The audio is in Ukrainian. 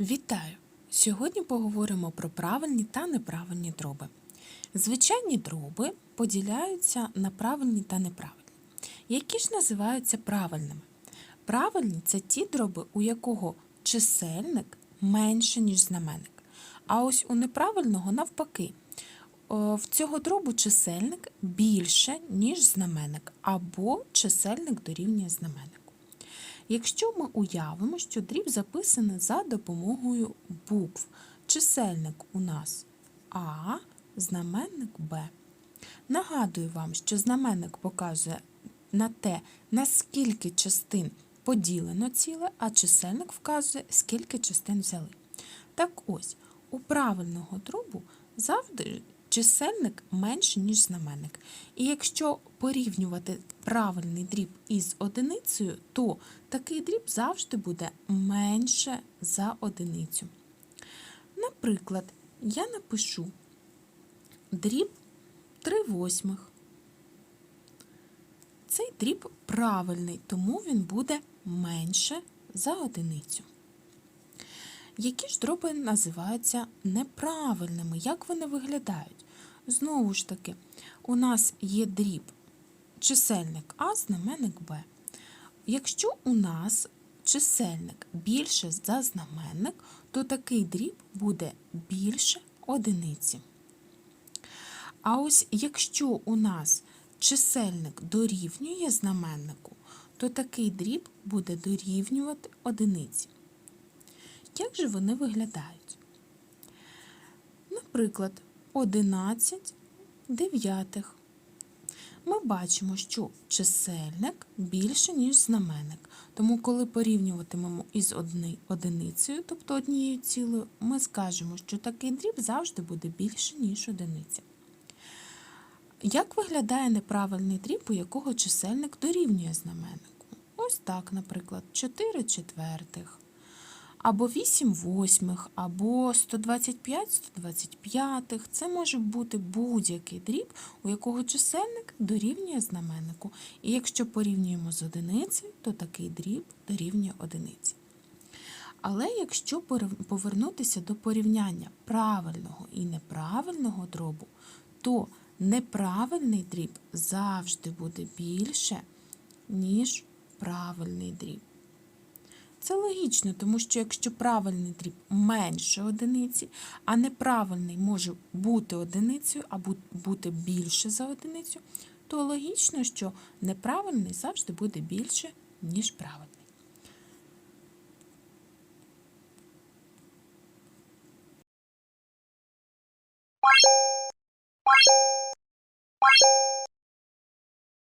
Вітаю! Сьогодні поговоримо про правильні та неправильні дроби. Звичайні дроби поділяються на правильні та неправильні. Які ж називаються правильними? Правильні це ті дроби, у якого чисельник менше, ніж знаменник. А ось у неправильного навпаки. В цього дробу чисельник більше, ніж знаменник, або чисельник дорівнює знаменнику. Якщо ми уявимо, що дріб записаний за допомогою букв, чисельник у нас А, знаменник Б. Нагадую вам, що знаменник показує на те, наскільки частин поділено ціле, а чисельник вказує, скільки частин взяли. Так ось, у правильного дробу завжди чисельник менше, ніж знаменник. І якщо порівнювати правильний дріб із одиницею, то такий дріб завжди буде менше за одиницю. Наприклад, я напишу дріб 3 восьмих. Цей дріб правильний, тому він буде менше за одиницю. Які ж дроби називаються неправильними? Як вони виглядають? Знову ж таки, у нас є дріб чисельник А, знаменник Б. Якщо у нас чисельник більше за знаменник, то такий дріб буде більше одиниці. А ось якщо у нас чисельник дорівнює знаменнику, то такий дріб буде дорівнювати одиниці. Як же вони виглядають? Наприклад, 11 дев'ятих. Ми бачимо, що чисельник більше, ніж знаменник. Тому, коли порівнюватимемо із одиницею, тобто однією цілою, ми скажемо, що такий дріб завжди буде більше, ніж одиниця. Як виглядає неправильний дріб, у якого чисельник дорівнює знаменнику? Ось так, наприклад, 4 четвертих, або 8 восьмих, або 125 125. Це може бути будь-який дріб, у якого чисельник дорівнює знаменнику. І якщо порівнюємо з одиницею, то такий дріб дорівнює одиниці. Але якщо повернутися до порівняння правильного і неправильного дробу, то неправильний дріб завжди буде більше, ніж правильний дріб. Це логічно, тому що якщо правильний дріб менше одиниці, а неправильний може бути одиницею або бути більше за одиницю, то логічно, що неправильний завжди буде більше, ніж правильний. Bye.